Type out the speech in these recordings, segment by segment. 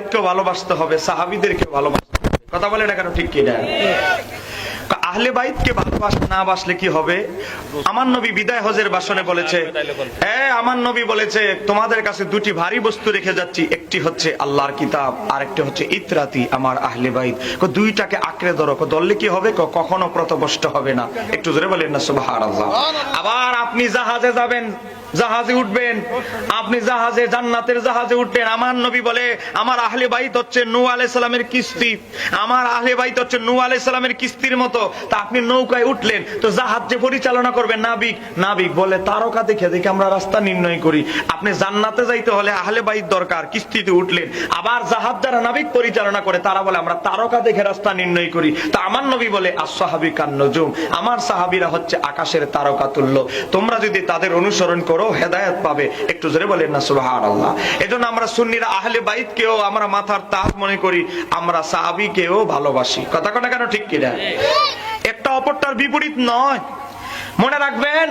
বাইতকেও ভালোবাসতে হবে, সাহাবিদেরকেও ভালোবাসতে হবে। কথা বলে না কেন ঠিক কিনা আহলে বাইতকে না বাসলে কি হবে? আমার নবী বিদায় হজের বাসনে বলেছে আমার নবী বলেছে, তোমাদের কাছে দুটি ভারী বস্তু রেখে যাচ্ছি, একটি হচ্ছে আল্লাহর কিতাব আর একটি হচ্ছে ইতরাতি, আমার আহলে বাইত। দুইটাকে আঁকড়ে ধরো ধরলে কি হবে কখনো প্রতবষ্ট হবে না। একটু জোরে বলেন না, সুবহানাল্লাহ। আবার আপনি জাহাজে যাবেন জাহাজে উঠবেন। আপনি জাহাজে, জান্নাতের জাহাজে উঠবেন। আমার নবী বলে, আমার আহলে বাইত হচ্ছে নূহ আলাইহিস সালামের কিস্তি। আমার আহলে বাইত হচ্ছে নূহ আলাইহিস সালামের কিস্তির মতো। তা আপনি নৌকায় উঠলেন, তো জাহাজ যে পরিচালনা করবে নাবিক? নাবিক বলে, তারকা দেখে দেখে আমরা রাস্তা নির্ণয় করি। আপনি জান্নাতে যাইতে হলে আহলে বাইত দরকার, কিস্তিতে উঠলেন। আবার জাহাজ যারা নাবিক পরিচালনা করে, তারা বলে, আমরা তারকা দেখে রাস্তা নির্ণয় করি। তা আমার নবী বলে আসহাবি কান নজুম। আমার সাহাবিরা হচ্ছে আকাশের তারকা তুল্য তোমরা যদি তাদের অনুসরণ করো হেদায়েত পাবে। একটু জোরে বলেন না সুবহানাল্লাহ। এজন্য আমরা সুন্নিরা আহলে বাইতকেও আমরা মাথার তাজ মনে করি আমরা সাহাবীকেও ভালোবাসি। কথা কথা কেন ঠিক কিনা? একটা অপরটার বিপরীত নয়। মনে রাখবেন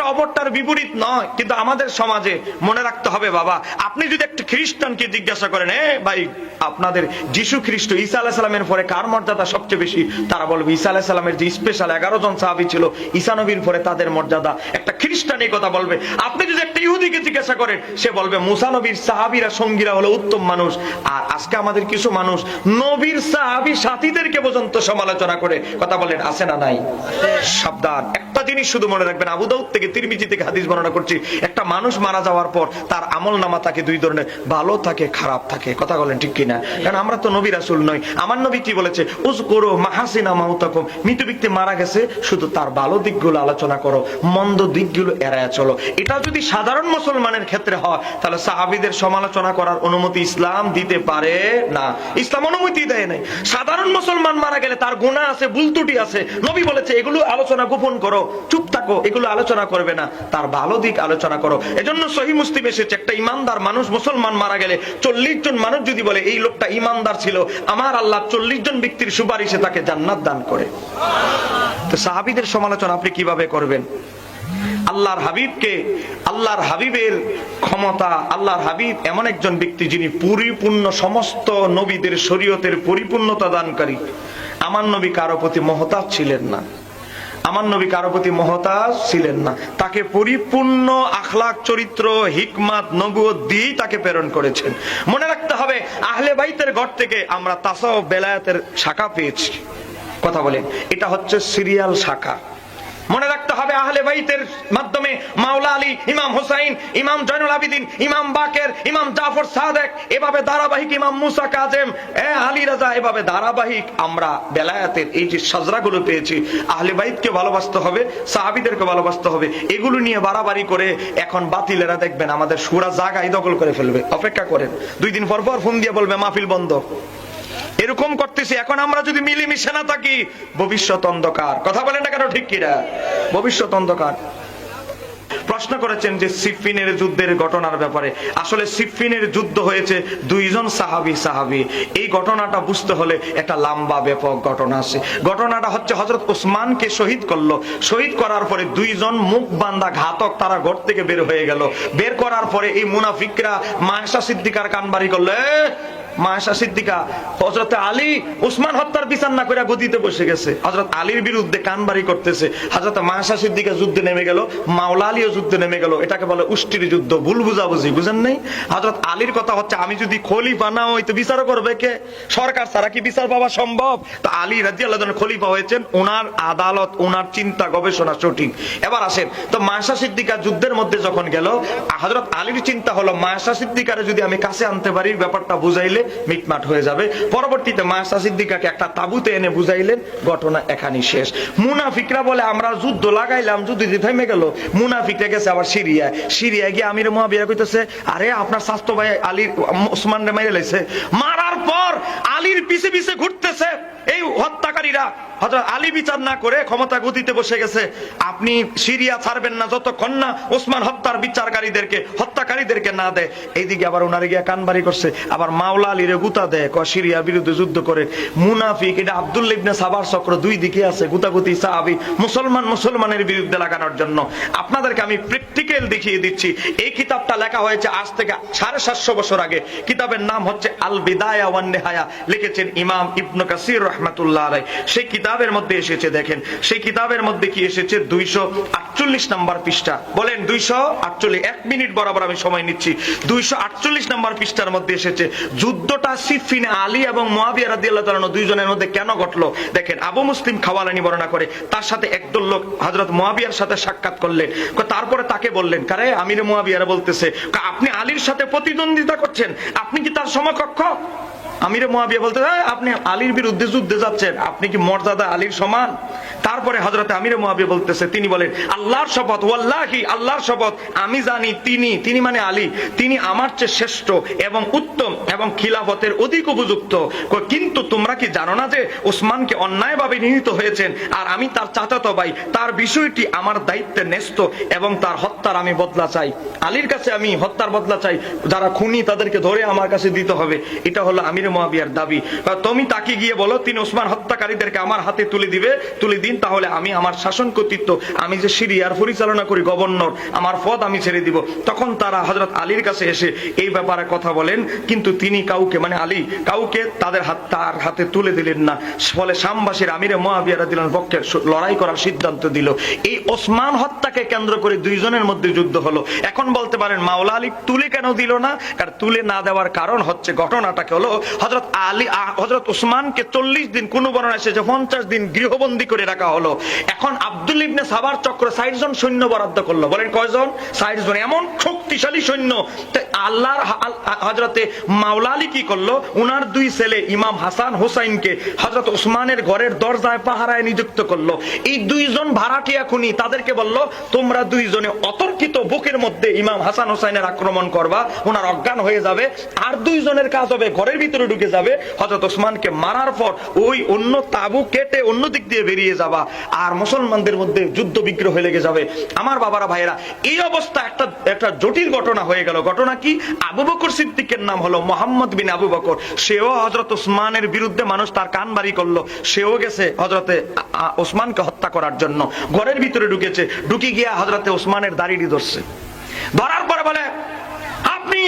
একটা অপরটার বিপরীত নয়, কিন্তু আমাদের সমাজে মনে রাখতে হবে বাবা, আপনি যদি একটা খ্রিস্টানকে জিজ্ঞাসা করেন, এ ভাই, আপনাদের যিশু খ্রিস্ট ঈসা আলাহ সালামের পরে কার মর্যাদা সবচেয়ে বেশি? তারা বলবে, ঈসা আলাহ সালামের যে স্পেশাল এগারো জন সাহাবি ছিল, ঈসা নবীর পরে তাদের মর্যাদা। একটা খ্রিস্টান এই কথা বলবে। আপনি যদি একটা ইহুদিকে জিজ্ঞাসা করেন, সে বলবে, মুসা নবীর সাহাবিরা সঙ্গীরা হলো উত্তম মানুষ, আর আজকে আমাদের কিছু মানুষ নবীর সাহাবি সাথীদেরকে পর্যন্ত সমালোচনা করে। কথা বলেন, আছে না নাই? সাবধান। একটা জিনিস শুধু মনে রাখবেন, আবু দাউদ থেকে তিরমিজি থেকে হাদিস বর্ণনা করছি, একটা মানুষ মারা যাওয়ার পর তার আমল নামা থাকে দুই ধরনের, ভালো থাকে, খারাপ থাকে। কথা বলেন ঠিক কিনা? কারণ আমরা তো নবী রাসূল নই। আমার নবী কি বলেছে? উজ করো মাহাসিনা মাউতাকুম। মৃত ব্যক্তি মারা গেছে, শুধু তার ভালো দিকগুলো আলোচনা করো, মন্দ দিকগুলো এড়ায় চলো। এটা যদি সাধারণ মুসলমানের ক্ষেত্রে হয়, তাহলে সাহাবীদের সমালোচনা করার অনুমতি ইসলাম দিতে পারে না। ইসলাম অনুমতি দেয় নাই। সাধারণ মুসলমান মারা গেলে তার গুণা আছে, ভুল ত্রুটি আছে। নবী বলেছে, এগুলো আলোচনা গোপন করো, চুপ থাকো, এগুলো আলোচনা করবে না, তার ভালো দিক আলোচনা করো। এজন্য সহি মুসলিম এসেছে, একটা ইমানদার মানুষ মুসলমান মারা গেলে চল্লিশ জন মানুষ যদি বলে, এই লোকটা ইমানদার ছিল, আমার আল্লাহ চল্লিশ জন ব্যক্তির সুপারিশে তাকে জান্নাত দান করে। তো সাহাবিদের সমালোচনা আপনি কীভাবে করবেন? আল্লাহর হাবিবকে, আল্লাহর হাবিবের ক্ষমতা, আল্লাহর হাবিব এমন একজন ব্যক্তি যিনি পরিপূর্ণ সমস্ত নবীদের শরীয়তের পরিপূর্ণতা দানকারী। আমার নবী কারও প্রতি মহতাজ ছিলেন না। আমার নবী কারও প্রতি মহতাজ ছিলেন না। তাকে পরিপূর্ণ আখলাক, চরিত্র, হিকমাত নবুয় দিয়েই তাকে প্রেরণ করেছেন। মনে রাখতে হবে, আহলে বাইতের ঘর থেকে আমরা তাসাও বেলায়াতের শাখা পেয়েছি। কথা বলেন, এটা হচ্ছে সিরিয়াল শাখা। মনে রাখতে হবে আহলে বাইতের মাধ্যমে মাওলা আলী, ইমাম হুসাইন, ইমাম জয়নুল আবিদিন, ইমাম বাকের, ইমাম জাফর সাদেক, এভাবে ধারাবাহিক ইমাম মুসা কাজেম, এ আলী রাজা, এভাবে ধারাবাহিক আমরা বেলায়াতের এই যে সাজরাগুলো পেয়েছি, আহলে বাইতকে ভালোবাসতে হবে সাহাবিদেরকে ভালোবাসতে হবে, এগুলো নিয়ে বাড়াবাড়ি করে এখন বাতিলেরা দেখবেন আমাদের সুরা জাগাই দখল করে ফেলবে। অপেক্ষা করেন, দুই দিন পর পর ফোন দিয়ে বলবে, মাহফিল বন্ধ। এরকম করতেছি, এখন আমরা যদি মিলেমিশে না থাকি, ভবিষ্যৎ অন্ধকার। কথা বলেন না কেন ঠিক কিনা ভবিষ্যৎ অন্ধকার। প্রশ্ন করেছেন যে সিফিনের যুদ্ধের ঘটনার ব্যাপারে। আসলে সিফিনের যুদ্ধ হয়েছে দুইজন সাহাবি সাহাবি। এই ঘটনাটা বুঝতে হলে একটা লম্বা, ব্যাপক ঘটনা আছে। ঘটনাটা হচ্ছে হজরত ওসমানকে শহীদ করল। শহীদ করার পরে দুইজন মুখ বান্দা ঘাতক তারা ঘর থেকে বের হয়ে গেল। বের করার পরে এই মুনাফিকরা মায়েশা সিদ্দিকার কানবাড়ি করল "এ, মায়েশা সিদ্দিকা হজরত আলী উসমান হত্যার বিচার না করে গদিতে বসে গেছে। হজরত আলীর বিরুদ্ধে কানবাড়ি করতেছে। হজরত মায়েশা সিদ্দিকা যুদ্ধে নেমে গেল মাওলা আলীও যুদ্ধে নেমে গেল। এটাকে বলে উষ্টির যুদ্ধ ভুল বুঝাবুঝি বুঝেন নাই? হজরত আলীর কথা হচ্ছে আমি যদি খলিফা না হই তো বিচারও করবে কে? সরকার ছাড়া কি বিচার পাওয়া সম্ভব? তো আলী রাজি আল্লাহ খলিফা হয়েছেন ওনার আদালত ওনার চিন্তা গবেষণা সঠিক। এবার আসেন তো মায়েশা সিদ্দিকা যুদ্ধের মধ্যে যখন গেল হজরত আলীর চিন্তা হলো মায়েশা সিদ্দিকারে যদি আমি কাছে আনতে পারি ব্যাপারটা বুঝাইলে মিটমাট হয়ে যাবে। পরবর্তীতে মাসা সিদ্দিকাকে একটা তাবুতে এনে বুঝাইলেন, ঘটনা এখানেই শেষ। মুনাফিকরা বলে, আমরা যুদ্ধ লাগাইলাম, যুদ্ধ যদি থেমে গেল। মুনাফিকরা গেছে আবার সিরিয়ায়। সিরিয়ায় গিয়ে আমির মহাবিয়া কইতেছে, আরে, আপনার স্বাস্থ্য ভাই আলী ওসমান রে মেরে লাইছে। মারার পর আলীর পিছে পিছে ঘুরতেছে। এই হত্যাকারীরা হযরত আলী বিচার না করে ক্ষমতা গতিতে বসে গেছে। আপনি সিরিয়া ছাড়বেন না, যতক্ষণ না ওসমান হত্যার বিচারকারীদেরকে, হত্যাকারীদেরকে না দেয়। এইদিকে আবার ওনারে গিয়া কানবাড়ি করছে, আবার মাওলা আলীরে গুতা দেয় ক সিরিয়া বিরুদ্ধে যুদ্ধ করে। মুনাফিক, এটা আব্দুল্লাহ ইবনে সাবার চক্র দুই দিকে আছে, গুতাগুতি সাহাবি, মুসলমান মুসলমানের বিরুদ্ধে লাগানোর জন্য। আপনাদেরকে আমি প্র্যাকটিক্যাল দেখিয়ে দিচ্ছি। এই কিতাবটা লেখা হয়েছে আজ থেকে সাড়ে সাতশো বছর আগে। কিতাবের নাম হচ্ছে আল বিদায়া ওয়ান নেহায়া লিখেছেন ইমাম ইবনু কাসির রহমাতুল্লাহ আলাই সেই কিতাবের মধ্যে এসেছে, দেখেন, সেই কিতাবের মধ্যে কি এসেছে? দুইশো আটচল্লিশ নাম্বার পৃষ্ঠা। বলেন, দুইশো আটচল্লিশ, এক মিনিট বরাবর আমি সময় নিচ্ছি। দুইশো আটচল্লিশ নাম্বার পৃষ্ঠার মধ্যে এসেছে, যুদ্ধটা আলী এবং মোয়াবিয়া রাদিয়াল্লাহু তাআলা দুইজনের মধ্যে কেন ঘটলো? দেখেন, আবু মুসলিম খাওয়ালানি বর্ণনা করে, তার সাথে একদল লোক হযরত মহাবিয়ার সাথে সাক্ষাৎ করলেন। তারপরে তাকে বললেন, কারে, আমির মুয়াবিয়ারা বলতেছে আপনি আলীর সাথে প্রতিদ্বন্দ্বিতা করছেন? আপনি কি তার সমকক্ষ? আমিরে মহাবিয়া বলতে "এই, আপনি আলীর বিরুদ্ধে যুদ্ধে যাচ্ছেন আপনি কি মর্যাদা আলীর সমান? তারপরে হজরতে আমিরে মহাবিয়া বলতেছে তিনি বলেন আল্লাহর শপথ ওয়াল্লাহি আল্লাহর শপথ আমি জানি তিনি তিনি মানে আলী তিনি আমার চেয়ে শ্রেষ্ঠ এবং উত্তম এবং খিলাফতের অধিক উপযুক্ত। কিন্তু তোমরা কি জানো না যে ওসমানকে অন্যায়ভাবে নিহত হয়েছেন আর আমি তার চাচাতো ভাই তার বিষয়টি আমার দায়িত্বে ন্যস্ত এবং তার হত্যার আমি বদলা চাই। আলীর কাছে আমি হত্যার বদলা চাই যারা খুনি তাদেরকে ধরে আমার কাছে দিতে হবে। এটা হলো আমির মহাবিয়ার দাবি। তুমি তাকে গিয়ে বলো, তিনি ওসমান হত্যাকারীদেরকে আমার হাতে তুলে দিবে, তুলে দিন, তাহলে আমি আমার শাসন কর্তৃত্ব, আমি যে সিরিয়ার পরিচালনা করি গভর্নর, আমার পদ আমি ছেড়ে দিব। তখন তারা হজরত আলীর কাছে এসে এই ব্যাপারে কথা বলেন, কিন্তু তিনি কাউকে মানে আলী, কাউকে তাদের হাত, তার হাতে তুলে দিলেন না। ফলে শামবাসীর আমিরে মহাবিয়ারা দিলেন পক্ষে লড়াই করার সিদ্ধান্ত দিল। এই ওসমান হত্যাকে কেন্দ্র করে দুইজনের মধ্যে যুদ্ধ হলো। এখন বলতে পারেন, মাওলা আলী তুলে কেন দিল না? কারণ তুলে না দেওয়ার কারণ হচ্ছে, ঘটনাটাকে হলো হজরত আলী হজরত ওসমানকে চল্লিশ দিন কোন বর্ণনা এসেছে পঞ্চাশ দিন গৃহবন্দী করে রাখা হলো। এখন আব্দুল ইবনে সাবার চক্র ষাট জন সৈন্য বরাদ্দ করল। বলেন কয়জন? ষাট জন। এমন শক্তিশালী সৈন্য। আল্লাহর হজরতে মাওলা আলী কি করল? উনার দুই ছেলে, ইমাম হাসান হোসাইনকে হজরত ওসমানের ঘরের দরজায় পাহারায় নিযুক্ত করল। এই দুইজন ভাড়াটিয়া খুনি তাদেরকে বলল, তোমরা দুইজনে অতর্কিত বুকের মধ্যে ইমাম হাসান হোসাইনের আক্রমণ করবা ওনার অজ্ঞান হয়ে যাবে, আর দুইজনের কাজ হবে ঘরের ভিতরে ঢুকে যাবে হজরত ওসমানকে মারার পর ওই অন্য তাবু কেটে অন্য দিক দিয়ে বেরিয়ে যাবা, আর মুসলমানদের মধ্যে যুদ্ধ বিগ্রহ লেগে যাবে। আমার বাবারা, ভাইয়েরা, এই অবস্থা একটা একটা জটিল ঘটনা হয়ে গেল। ঘটনা কি? আবু বকর সিদ্দিকের নাম হলো মোহাম্মদ বিন আবু বকর। সেও হজরত ওসমানের বিরুদ্ধে মানুষ তার কান বাড়ি করল। সেও গেছে হজরতে ওসমানকে হত্যা করার জন্য। ঘরের ভিতরে ঢুকেছে। ঢুকে গিয়া হজরতে ওসমানের দাড়িটি ধরছে। ধরার পরে বলে, আপনি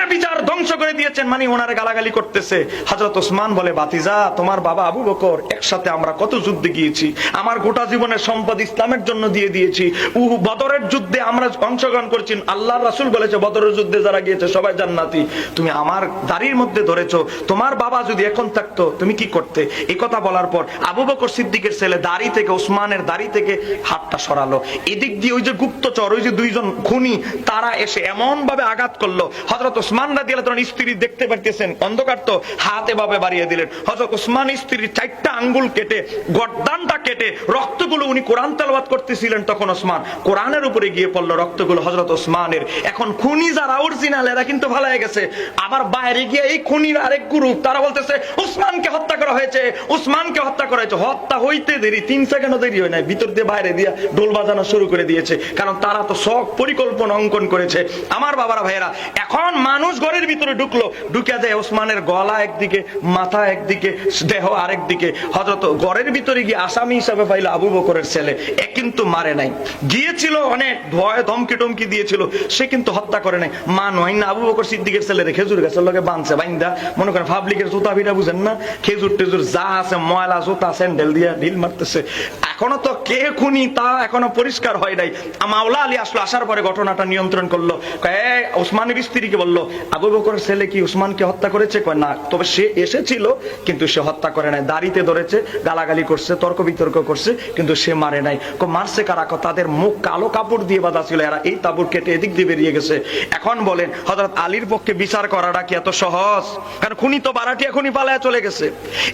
ন্যায় বিচার ধ্বংস করে দিয়েছেন মানে ওনারে গালাগালি করতেছে। হজরত ওসমান বলে বাতিজা তোমার বাবা আবু বকর একসাথে আমরা কত যুদ্ধে গিয়েছি, আমার গোটা জীবনের সম্পদ ইসলামের জন্য দিয়ে দিয়েছি। উহু, বদরের যুদ্ধে আমরা অংশগ্রহণ করছি। আল্লাহর রাসূল বলেছে, বদরের যুদ্ধে যারা গিয়েছে, সবাই জান্নাতি। তুমি আমার দাড়ির মধ্যে ধরেছো। তোমার বাবা যদি এখন থাকতো, তুমি কি করতে? এই কথা বলার পর আবু বকর সিদ্দিকের ছেলে দাড়ি থেকে, ওসমানের দাড়ি থেকে হাতটা সরালো। এদিক দিয়ে ওই যে গুপ্তচর, ওই যে দুইজন খুনি, তারা এসে এমন ভাবে আঘাত করল। হজরত ওসমান রাজি আল্লাহ স্ত্রী দেখতে পারতেছেন অন্ধকার তো হাত এভাবে বাড়িয়ে দিলেন। হজরত ওসমান স্ত্রীর চারটা আঙ্গুল কেটে, গর্দানটা কেটে রক্তগুলো উনি কোরআন তেলাওয়াত করতেছিলেন তখন ওসমান। কোরআনের উপরে গিয়ে পড়ল রক্তগুলো হজরত ওসমানের। এখন খুনি যারা অরিজিনাল এরা কিন্তু ভালো হয়ে গেছে। আবার বাইরে গিয়ে এই খুনির আরেক গ্রুপ তারা বলতেছে, ওসমানকে হত্যা করা হয়েছে উসমানকে হত্যা করা হয়েছে। হত্যা হইতে দেরি, তিন সেকেন্ডও দেরি হয় নাই, ভিতর দিয়ে বাইরে দিয়ে ডোল বাজানো শুরু করে দিয়েছে। কারণ তারা তো সব পরিকল্পনা অঙ্কন করেছে। আমার বাবারা ভাইয়েরা, এখন মানুষ ঘরের ভিতরে ঢুকলো ঢুকে যায় ওসমানের গলা একদিকে মাথা একদিকে দেহ আরেক দিকে হজরত ঘরের ভিতরে গিয়ে আসামি হিসাবে পাইলো আবু বকরের ছেলে। এ কিন্তু মারে নাই। গিয়েছিল অনেক ভয় ধমকি টমকি দিয়েছিল। সে কিন্তু হত্যা করে নাই। মা নয় না আবু বকর সিদ্দিকের ছেলে রে খেজুর গাছের লগে বাঁধছে বাইন্দা। মনে করেন পাবলিকের জুতা ভিটা বুঝেন না? খেজুর টেজুর যা আছে ময়লা জুতা স্যান্ডেল দিয়া ঢিল মারতেছে। এখনও তো কে খুনি তা এখনও পরিষ্কার হয় নাই। মাওলা আলী আসলো আসার পরে ঘটনাটা নিয়ন্ত্রণ করল। "এ, ওসমানের স্ত্রীকে বলল আবু বকরের ছেলে কি উসমানকে হত্যা করেছে? কয়, না। তবে সে এসেছিল, কিন্তু সে হত্যা করে নাই। দাড়িতে ধরেছে, গালাগালি করছে, তর্ক বিতর্ক করছে, কিন্তু সে মারে নাই। কো মারছে কারা? তাদের মুখ কালো কাপড় দিয়ে বাঁধা ছিল। এরা এই তাবুর কেটে এদিক দিয়ে বেরিয়ে গেছে। এখন বলেন, হযরত আলীর পক্ষে বিচার করাটা কি এত সহজ? কারণ খুনি তো বারাটিয়া খুনি পালায় চলে গেছে।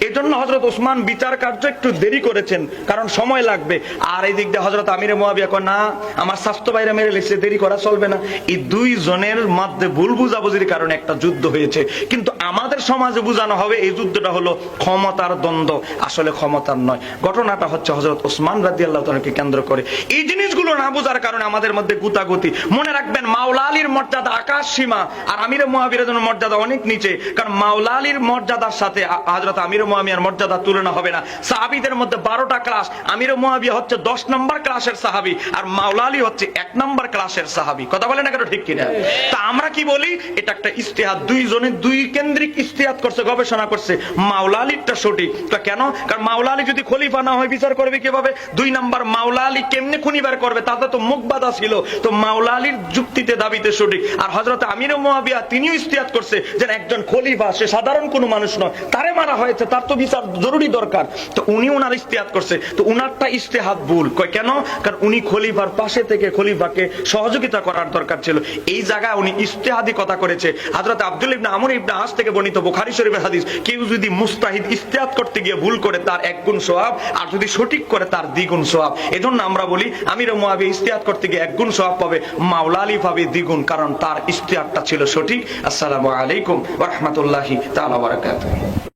এই জন্য হজরত ওসমান বিচার কার্য একটু দেরি করেছেন, কারণ সময় লাগবে। আর এই দিক দিয়ে হজরত আমিরে মোয়াবিয়া না, আমার স্বাস্থ্য বাইরে মেরে লেগেছে দেরি করা চলবে না। এই দুই জনের মধ্যে ভুল বুঝাবুঝির কারণে একটা যুদ্ধ হয়েছে। কিন্তু আমাদের সমাজে বোঝানো হবে এই যুদ্ধটা হলো ক্ষমতার দ্বন্দ্ব। আসলে ক্ষমতার নয়। ঘটনাটা হচ্ছে হজরত ওসমান রাজি আল্লাহ কেন্দ্র করে। এই জিনিসগুলো না বোঝার কারণে আমাদের মধ্যে গুতাগুতি। মনে রাখবেন, মাওলা আলীর মর্যাদা আকাশ সীমা আর আমির মহাবীরের মর্যাদা অনেক নিচে। কারণ মাওলা আলীর মর্যাদার সাথে হজরত আমির মহাবিয়ার মর্যাদা তুলনা হবে না। সাহাবিদের মধ্যে বারোটা ক্লাস। আমির মহাবিয়া হচ্ছে দশ নম্বর ক্লাসের সাহাবি আর মাওলা আলী হচ্ছে এক নম্বর ক্লাসের সাহাবি। কথা বলে না কেন ঠিক কিনা? তা আমরা কি বলি? এটা একটা ইস্তেহাদ দুইজনে দুই কেন্দ্রিক ইস্তেহাদ করছে, গবেষণা করছে। মাওলা আলীরটা সঠিক। তা কেন? কারণ মাওলা আলী যদি খলিফা না হয়, বিচার করবে কীভাবে? দুই নাম্বার, মাওলা আলী কেমনে খুনিবার করবে? তাতে তো মুখ বাধা ছিল। তো মাওলা আলীর যুক্তিতে দাবিতে সঠিক। আর হজরত আমির মহাবিয়া তিনিও ইস্তেহাদ করছে যে একজন খলিফা, সে সাধারণ কোনো মানুষ নয়। তারে মারা হয়েছে, তার তো বিচার জরুরি দরকার। তো উনি ওনার ইস্তেহাদ করছে। তো উনারটা ইস্তেহাদ ভুল। কয় কেন? কারণ উনি খলিফার পাশে থেকে খলিফাকে সহযোগিতা করার দরকার ছিল। এই জায়গায় উনি ইস্তেহাদি কথা করেছে। হাজরত আব্দুল ইবনা আমর ইবনা আস থেকে বর্ণিত বুখারী শরীফের হাদিস, কেউ যদি মুস্তাহিদ ইস্তেহাত করতে গিয়ে ভুল করে তার এক গুণ সওয়াব আর যদি সঠিক করে তার দ্বিগুণ সওয়াব। এজন্য আমরা বলি, আমির মুয়াবিয়া ইস্তেহাত করতে গিয়ে এক গুণ সওয়াব পাবে, মাওলা আলী পাবে দ্বিগুণ কারণ তার ইস্তেহাদটা ছিল সঠিক। আসসালামু আলাইকুম ওয়া রাহমাতুল্লাহি তাআলা ওয়া বারাকাতুহু।